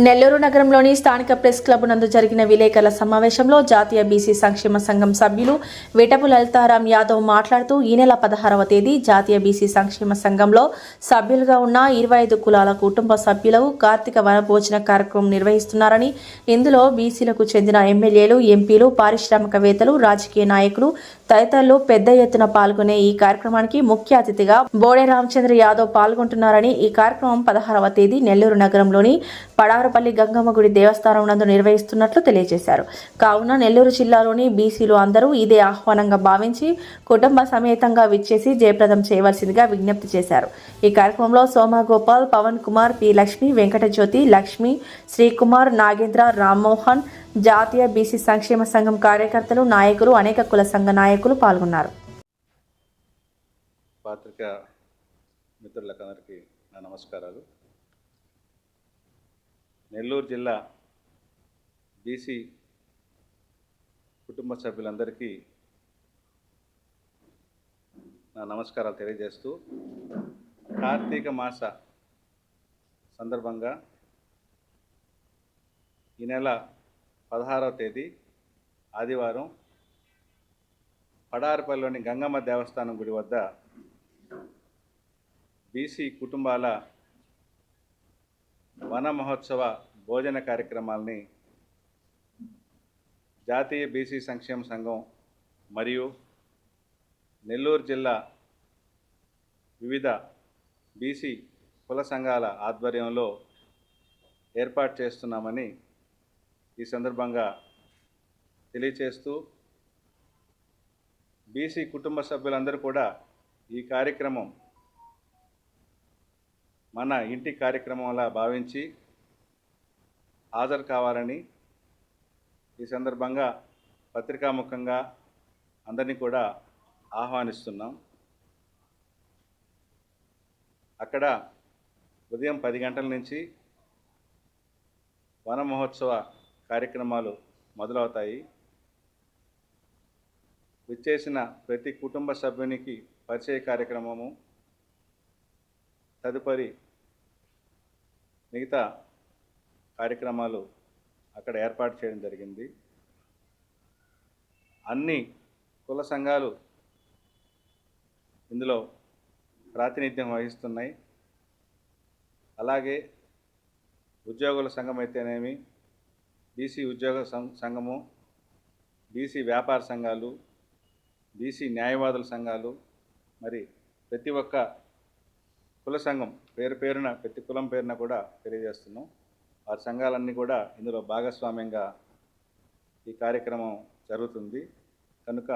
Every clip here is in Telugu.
నెల్లూరు నగరంలోని స్థానిక ప్రెస్ క్లబ్ నందు జరిగిన విలేకరుల సమావేశంలో జాతీయ బీసీ సంక్షేమ సంఘం సభ్యులు విటపు లలితారాం యాదవ్ మాట్లాడుతూ ఈ నెల పదహారవ తేదీ జాతీయ బీసీ సంక్షేమ సంఘంలో సభ్యులుగా ఉన్న ఇరవై ఐదు కులాల కుటుంబ సభ్యులు కార్తీక వనభోజన కార్యక్రమం నిర్వహిస్తున్నారని ఇందులో బీసీలకు చెందిన ఎమ్మెల్యేలు ఎంపీలు పారిశ్రామికవేత్తలు రాజకీయ నాయకులు తదితరులు పెద్ద ఎత్తున పాల్గొనే ఈ కార్యక్రమానికి ముఖ్య అతిథిగా బోడే రామచంద్ర యాదవ్ పాల్గొంటున్నారని ఈ కార్యక్రమం పదహారవ తేదీ నెల్లూరు నగరంలోని పడారపల్లి గంగమ్మ గుడి దేవస్థానం నందు నిర్వహిస్తున్నట్లు తెలియజేశారు. కావున నెల్లూరు జిల్లాలోని బీసీలు అందరూ ఇదే ఆహ్వానంగా భావించి కుటుంబ సమేతంగా విచ్చేసి జయప్రదం చేయవలసిందిగా విజ్ఞప్తి చేశారు. ఈ కార్యక్రమంలో సోమగోపాల్ పవన్ కుమార్ పి లక్ష్మి వెంకటజ్యోతి లక్ష్మి శ్రీకుమార్ నాగేంద్ర రామ్మోహన్ జాతీయ బీసీ సంక్షేమ సంఘం కార్యకర్తలు నాయకులు అనేక కుల సంఘ నాయకులు పాల్గొన్నారు. పాత్రిక మిత్రులకందరికీ నా నమస్కారాలు. నెల్లూరు జిల్లా బీసీ కుటుంబ సభ్యులందరికీ నా నమస్కారాలు తెలియజేస్తూ కార్తీక మాస సందర్భంగా ఈ నెల పదహారవ తేదీ ఆదివారం పడారిపల్లిలోని గంగమ్మ దేవస్థానం గుడి వద్ద బీసీ కుటుంబాల వన మహోత్సవ భోజన కార్యక్రమాల్ని జాతీయ బీసీ సంక్షేమ సంఘం మరియు నెల్లూరు జిల్లా వివిధ బీసీ కుల సంఘాల ఆధ్వర్యంలో ఏర్పాటు చేస్తున్నామని ఈ సందర్భంగా తెలియచేస్తూ బీసీ కుటుంబ సభ్యులందరూ కూడా ఈ కార్యక్రమం మన ఇంటి కార్యక్రమంలా భావించి హాజరు కావాలని ఈ సందర్భంగా పత్రికాముఖంగా అందరినీ కూడా ఆహ్వానిస్తున్నాం. అక్కడ ఉదయం పది గంటల నుంచి వన మహోత్సవ కార్యక్రమాలు మొదలవుతాయి. విచ్చేసిన ప్రతి కుటుంబ సభ్యునికి పరిచయ కార్యక్రమము తదుపరి మిగతా కార్యక్రమాలు అక్కడ ఏర్పాటు చేయడం జరిగింది. అన్ని కుల సంఘాలు ఇందులో ప్రాతినిధ్యం వహిస్తున్నాయి. అలాగే ఉద్యోగుల సంఘం అయితేనేమి బీసీ ఉద్యోగ సం- సంఘము బీసీ వ్యాపార సంఘాలు బీసీ న్యాయవాదుల సంఘాలు మరి ప్రతి ఒక్క కుల సంఘం పేరు పేరున ప్రతి కులం పేరున కూడా తెలియజేస్తున్నాం. వారి సంఘాలన్నీ కూడా ఇందులో భాగస్వామ్యంగా ఈ కార్యక్రమం జరుగుతుంది. కనుక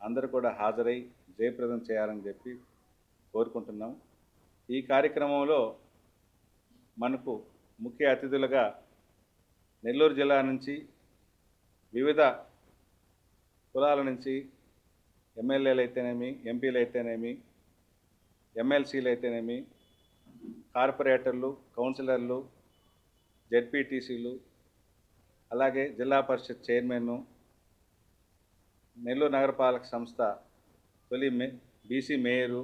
అందరూ కూడా హాజరై జయప్రదం చేయాలని చెప్పి కోరుకుంటున్నాం. ఈ కార్యక్రమంలో మనకు ముఖ్య అతిథులుగా నెల్లూరు జిల్లా నుంచి వివిధ కులాల నుంచి ఎమ్మెల్యేలు అయితేనేమి ఎంపీలు అయితేనేమి ఎమ్మెల్సీలు అయితేనేమి కార్పొరేటర్లు కౌన్సిలర్లు జెడ్పీటీసీలు అలాగే జిల్లా పరిషత్ చైర్మన్ను నెల్లూరు నగరపాలక సంస్థ తొలి మే బీసీ మేయరు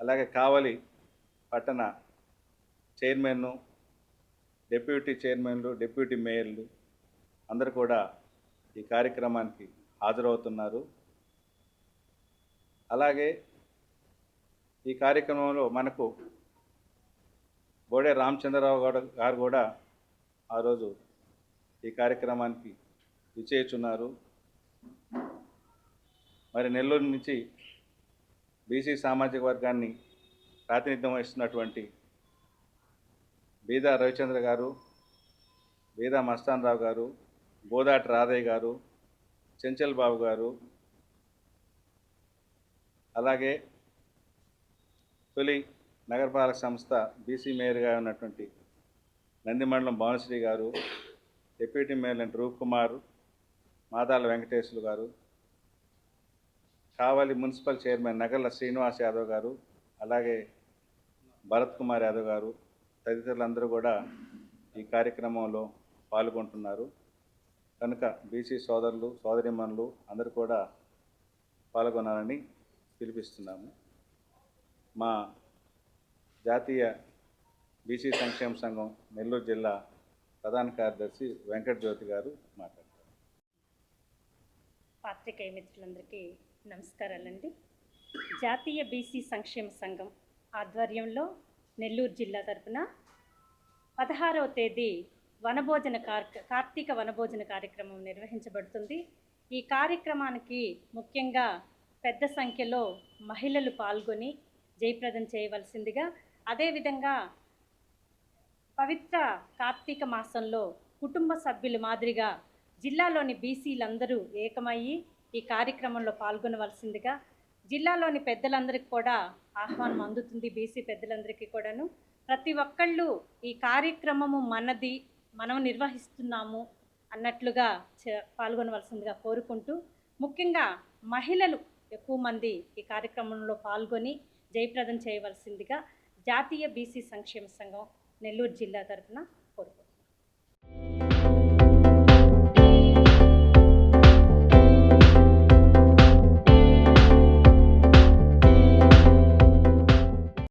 అలాగే కావలి పట్టణ చైర్మన్ను డిప్యూటీ చైర్మన్లు డిప్యూటీ మేయర్లు అందరూ కూడా ఈ కార్యక్రమానికి హాజరవుతున్నారు. అలాగే ఈ కార్యక్రమంలో మనకు బోడే రామచంద్రరావు గారు గారు కూడా ఆ రోజు ఈ కార్యక్రమానికి విచేయుచున్నారు మరి నెల్లూరు నుంచి బీసీ సామాజిక వర్గాన్ని ప్రాతినిధ్యం వహిస్తున్నటువంటి బీదా రవిచంద్ర గారు బీదా మస్తాన్ రావు గారు బోదాటి రాధయ్య గారు చెంచల్ బాబు గారు అలాగే తొలి నగరపాలక సంస్థ బీసీ మేయర్గా ఉన్నటువంటి నందిమండలం భానుశ్రీ గారు డిప్యూటీ మేయర్ అంటే రూప్ కుమార్ మాదాల వెంకటేశ్వరు గారు కావలి మున్సిపల్ చైర్మన్ నగర్ల శ్రీనివాస్ యాదవ్ గారు అలాగే భరత్ కుమార్ యాదవ్ గారు తదితరులందరూ కూడా ఈ కార్యక్రమంలో పాల్గొంటున్నారు. కనుక బీసీ సోదరులు సోదరిమణులు అందరూ కూడా పాల్గొనాలని పిలిపిస్తున్నాము. మా జాతీయ బీసీ సంక్షేమ సంఘం నెల్లూరు జిల్లా ప్రధాన కార్యదర్శి వెంకట జ్యోతి గారు మాట్లాడతారు. పాత్రికేయ మిత్రులందరికీ నమస్కారాలండి. జాతీయ బీసీ సంక్షేమ సంఘం ఆధ్వర్యంలో నెల్లూరు జిల్లా తరపున పదహారవ తేదీ వనభోజన కార్తీక వనభోజన కార్యక్రమం నిర్వహించబడుతుంది. ఈ కార్యక్రమానికి ముఖ్యంగా పెద్ద సంఖ్యలో మహిళలు పాల్గొని జయప్రదం చేయవలసిందిగా. అదేవిధంగా పవిత్ర కార్తీక మాసంలో కుటుంబ సభ్యులు మాదిరిగా జిల్లాలోని బీసీలందరూ ఏకమయ్యి ఈ కార్యక్రమంలో పాల్గొనవలసిందిగా జిల్లాలోని పెద్దలందరికీ కూడా ఆహ్వానం అందుతుంది బీసీ పెద్దలందరికీ కూడాను. ప్రతి ఒక్కళ్ళు ఈ కార్యక్రమము మనది మనం నిర్వహిస్తున్నాము అన్నట్లుగా చ- పాల్గొనవలసిందిగా కోరుకుంటూ ముఖ్యంగా మహిళలు ఎక్కువ మంది ఈ కార్యక్రమంలో పాల్గొని జయప్రదం చేయవలసిందిగా జాతీయ బీసీ సంక్షేమ సంఘం నెల్లూరు జిల్లా తరఫున కోరుకుంటున్నాను.